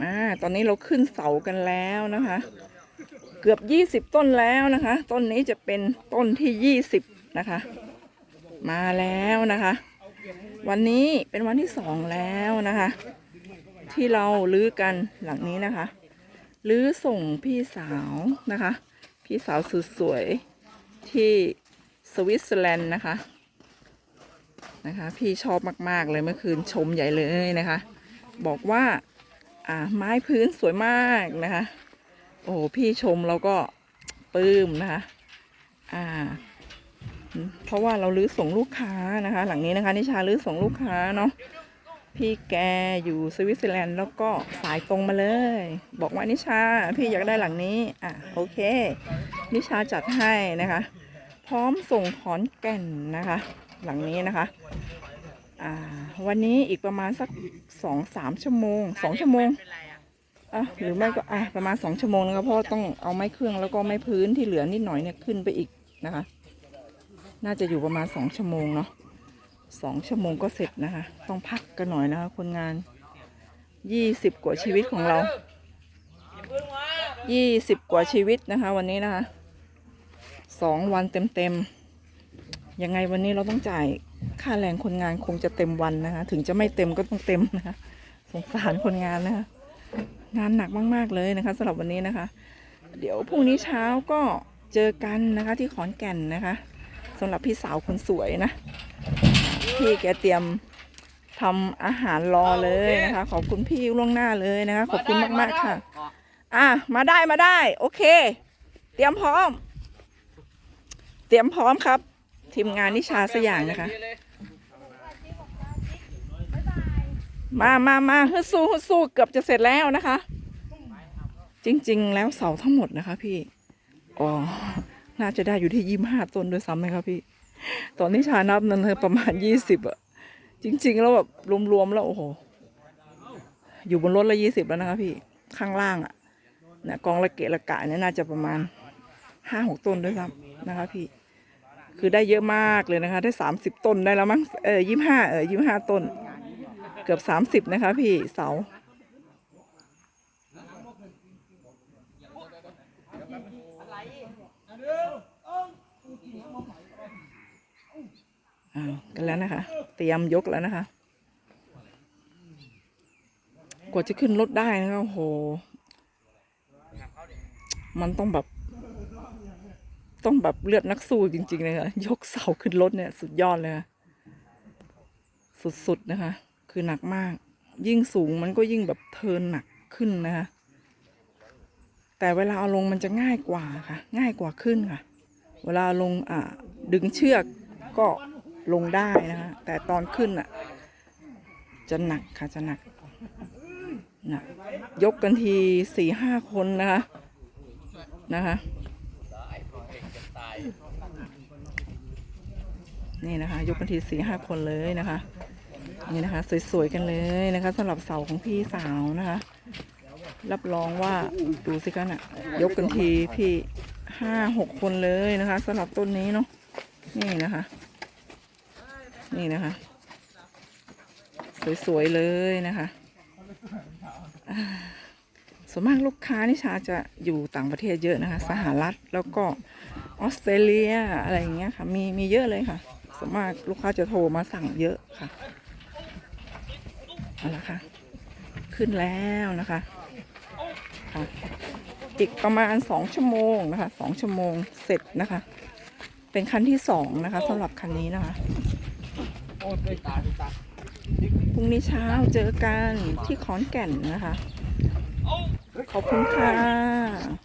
มาตอนนี้เราขึ้นเสากันแล้วนะคะ เกือบยี่สิบต้นแล้วนะคะ ต้นนี้จะเป็นต้นที่ยี่สิบนะคะ มาแล้วนะคะ วันนี้เป็นวันที่สองแล้วนะคะ ที่เราลื้อกันหลังนี้นะคะลื้อส่งพี่สาวนะคะ พี่สาวสุดสวยที่สวิตเซอร์แลนด์นะคะนะคะ พี่ชอบมาก ๆ เลยเมื่อคืนชมใหญ่เลยนะคะ บอกว่า อ่า ไม้พื้นสวยมากนะคะ โอ้พี่ชมเราก็ปลื้มนะคะ อ่า เพราะว่าเราลื้อส่งลูกค้านะคะ หลังนี้นะคะนิชาลื้อส่งลูกค้าเนาะพี่แกอยู่สวิตเซอร์แลนด์แล้วก็สายตรงมาเลย บอกว่านิชา พี่อยากได้หลังนี้ อะโอเค นิชาจัดให้นะคะ พร้อมส่งขอนแก่นนะคะ หลังนี้นะคะ วันนี้อีกประมาณสักสองสามชั่วโมงสองชั่วโมงอะหรือไม่ก็อะประมาณสองชั่วโมงนะครับเพราะว่าต้องเอาไม้เครื่องแล้วก็ไม้พื้นที่เหลือนิดหน่อยเนี่ยขึ้นไปอีกนะคะ น่าจะอยู่ประมาณสองชั่วโมงเนาะสองชั่วโมงก็เสร็จนะคะ ต้องพักกันหน่อยนะคะคนงานยี่สิบกว่าชีวิตของเรายี่สิบกว่าชีวิตนะคะ วันนี้นะคะสองวันเต็มๆยังไงวันนี้เราต้องจ่าย ค่าแรงคนงานคงจะเต็มวันนะคะถึงจะไม่เต็มก็ต้องเต็มนะคะสงสารคนงานนะคะงานหนักมาก ๆ เลยนะคะสำหรับวันนี้นะคะ เดี๋ยวพรุ่งนี้เช้าก็เจอกันนะคะที่ขอนแก่นนะคะสำหรับพี่สาวคนสวยนะพี่แกเตรียมทำอาหารรอเลยนะคะ ขอบคุณพี่ล่วงหน้าเลยนะคะ ขอบคุณมาก ๆ ค่ะ อะ มาได้มาได้ โอเค เตรียมพร้อม เตรียมพร้อมครับ ทีมงานนิชาสยางนะคะ มามามาฮึสู้ฮึสู้เกือบจะเสร็จแล้วนะคะ จริง ๆ แล้วเสาทั้งหมดนะคะ พี่ อ๋อ น่าจะได้อยู่ที่ยี่ห้าต้นด้วยซ้ำนะครับพี่ ตอนที่ชานับนั้นเลยประมาณยี่สิบอะจริง ๆ แล้วแบบรวมๆแล้วโอ้โห อยู่บนรถละยี่สิบแล้วนะคะพี่ ข้างล่างอะนี่ยกองละเกะละกะเนี่ยน่าจะประมาณห้าหกต้นด้วยซ้ำนะคะพี่ คือได้เยอะมากเลยนะคะ ได้สามสิบต้นได้แล้วมั้ง เออยี่ห้าเออยี่ห้าต้น กือบสามสิบนะคะพี่เสาอากันแล้วนะคะ เตรียมยกแล้วนะคะ กว่าจะขึ้นรถได้นะคะโอ้โห มันต้องแบบ ต้องแบบเลือดนักสู้จริงๆเลยค่ะ ยกเสาขึ้นรถเนี่ย สุดยอดเลยค่ะ สุดๆนะคะ คือหนักมาก ยิ่งสูงมันก็ยิ่งแบบเทินหนักขึ้นนะคะ แต่เวลาเอาลงมันจะง่ายกว่าค่ะ ง่ายกว่าขึ้นค่ะ เวลาลงอ่าดึงเชือกก็ลงได้นะคะแต่ตอนขึ้นอะ จะหนักค่ะจะหนักหนักยกกันทีสี่ห้าคนนะคะนะคะนี่นะคะ ยกกันทีสี่ห้าคนเลยนะคะ นี่นะคะ สวยๆกันเลยนะคะสำหรับเสาของพี่สาวนะคะ รับรองว่าดูสิคะน่ะยกกันทีพี่ห้าหกคนเลยนะคะสำหรับต้นนี้เนาะนี่นะคะ นี่นะคะ สวยๆเลยนะคะส่วนมากลูกค้านิชาจะอยู่ต่างประเทศเยอะนะคะ สหรัฐแล้วก็ออสเตรเลียอะไรอย่างเงี้ยค่ะ มีมีเยอะเลยค่ะส่วนมากลูกค้าจะโทรมาสั่งเยอะค่ะ เอาละค่ะ ขึ้นแล้วนะคะค่ะอีกประมาณสองชั่วโมงนะคะสองชั่วโมงเสร็จนะคะ เป็นคันที่สองนะคะสำหรับคันนี้นะคะพรุ่งนี้เช้าเจอกันที่ขอนแก่นนะคะ ขอบคุณค่ะ